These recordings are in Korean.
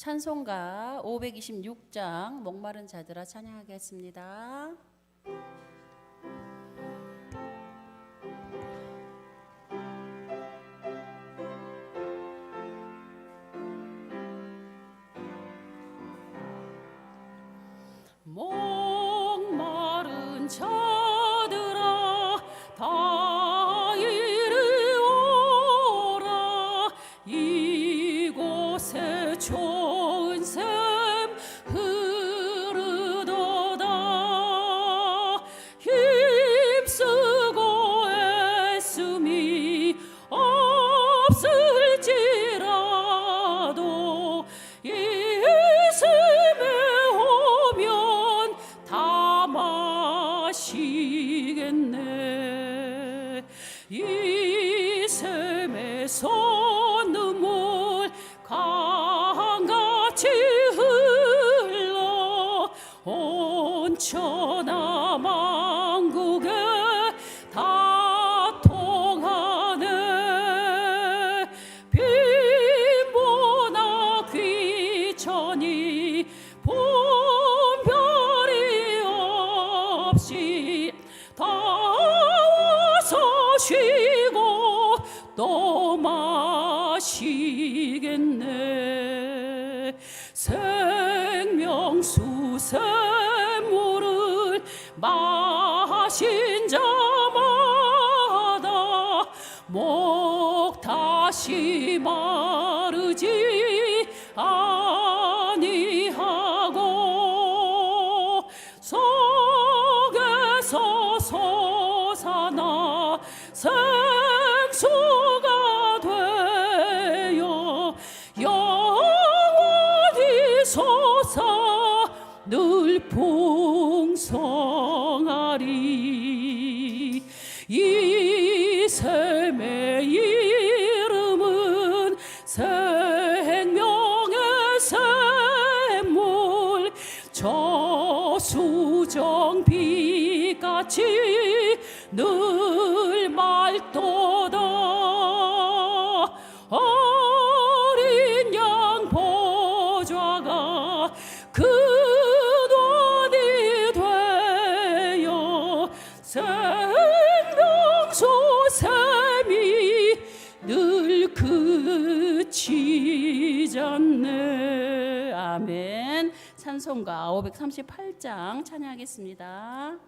찬송가 526장 목마른 자들아 찬양하겠습니다. 목 눈물 강같이 흘러 온 천하 만국에 다 통하네. 빈보나 귀천이 마신 자마다 목 다시 마르지 아 저 수정 빛같이 늘 찬송가 538장 찬양하겠습니다.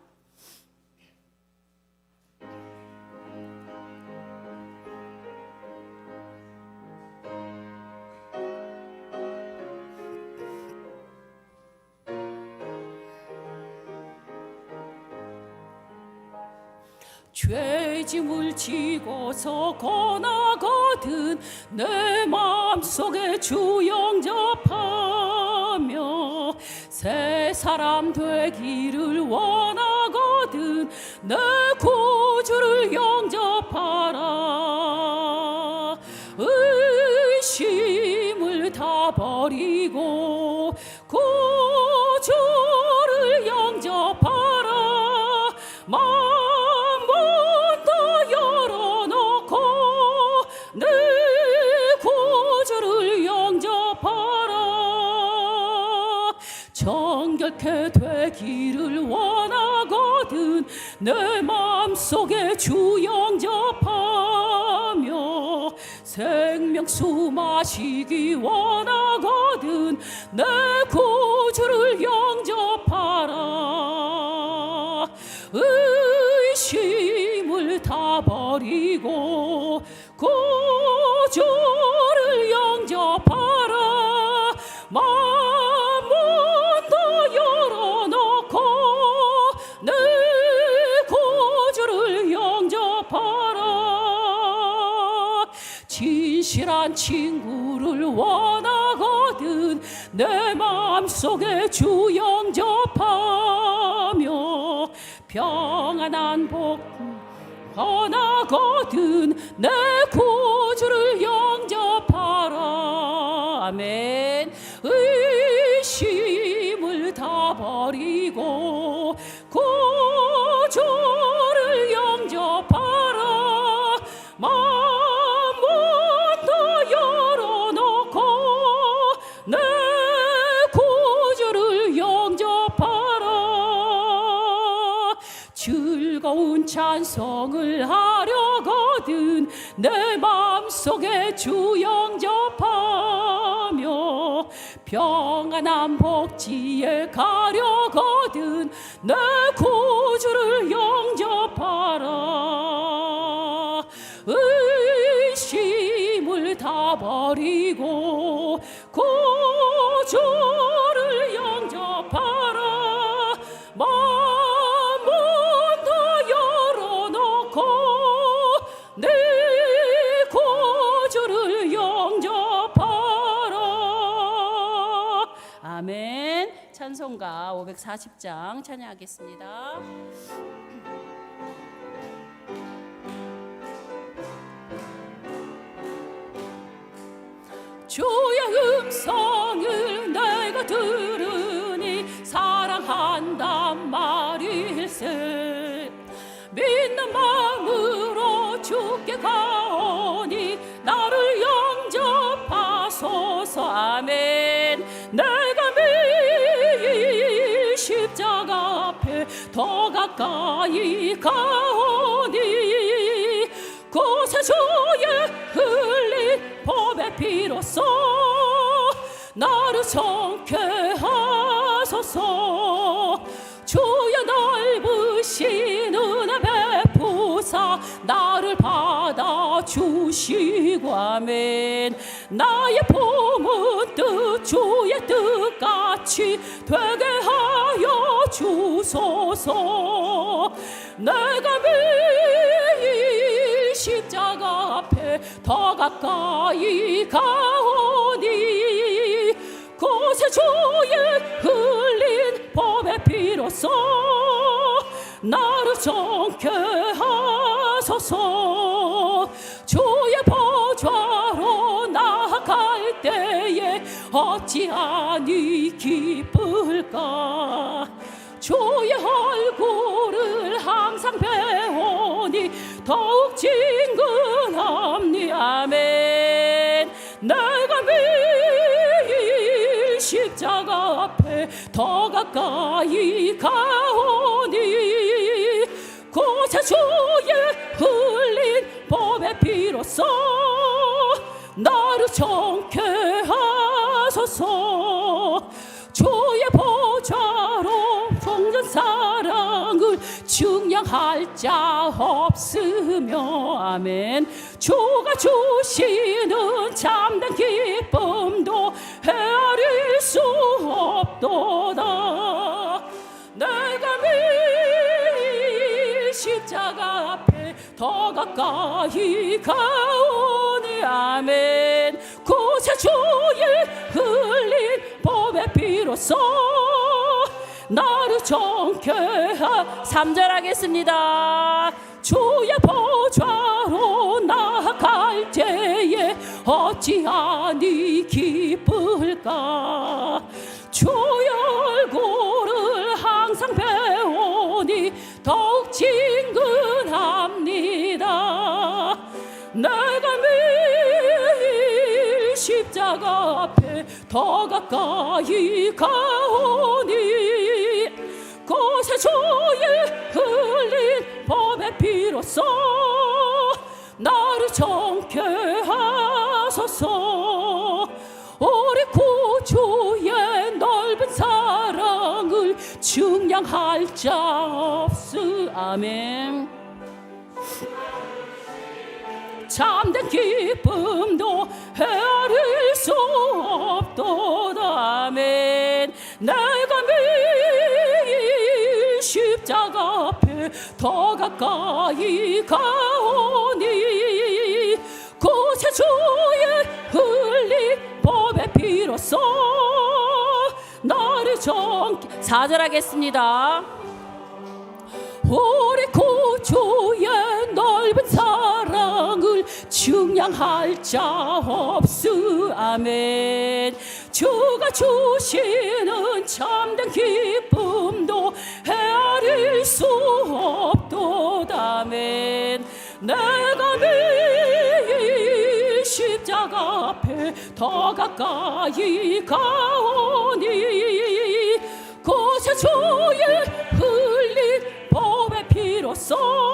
죄짐을 지고서 고나거든 내 맘속에 주 영접하며 새 사람 되기를 원하거든. 내 되기를 원하거든 내 맘속에 주 영접하며 생명수 마시기 원하거든 내 구주를 영접 한 친구를 원하거든. 내 맘속에 주 영접하며 평안한 복 원하거든. 내 구주를 영접하라. 아멘 하려거든 내 마음속에 주 영접하며 평안한 복지에 가려거든 내 구주를 영접하라. 의심을 다 버리고 구주 찬송가 540장 찬양하겠습니다. 주의 음성을 내가 들으니 사랑한단 말일세. 믿는 마음으로 주께 가 이 가오니 곳에 주의 흘린 법의 피로써 나를 성케 하소서. 주의 넓으신 은혜 베푸사 나를 받아주시고 아멘. 나의 품은 뜻 주의 뜻같이 되게 하여 주소서. 내가 매일 십자가 앞에 더 가까이 가오니 곳에 주의 흘린 법의 피로써 나를 정케 하소서. 주의 보좌로 나아갈 때에 어찌하니 기쁠까 주의 얼굴을 항상 배우니 더욱 진근함니. 아멘. 내가 매일 십자가 앞에 더 가까이 가오니 곳에 주의 흘린 법의 피로써 나를 정케 하소서. 주의 보 할 자 없으며 아멘. 주가 주시는 참된 기쁨도 헤아릴 수 없도다. 내가 매일 십자가 앞에 더 가까이 가오니 아멘. 곳에 주의 흘린 법의 피로써 나를 정케 하 3절 하겠습니다. 주의 보좌로 나아갈 때에 어찌하니 기쁠까? 주의 얼굴을 항상 배우니 더욱 진근합니다. 내가 매일 십자가 앞에 더 가까이 가오니 주의 흘린 법의 피로써 나를 정케 하소서. 우리 구주의 넓은 사랑을 증량할 자 없으 아멘. 참된 기쁨도 헤아릴 수 없도다 아멘. 내 더 가까이 가오니 곳에 주의 흘린 법의 피로써 나를 정케 사절하겠습니다. 우리 구주의 넓은 사랑을 증량할 자 없으 아멘. 주가 주시는 참된 기쁨도 헤아릴 수 없도다 아멘 내가 매일 십자가 앞에 더 가까이 가오니 곳에 주의 흘린 법의 피로써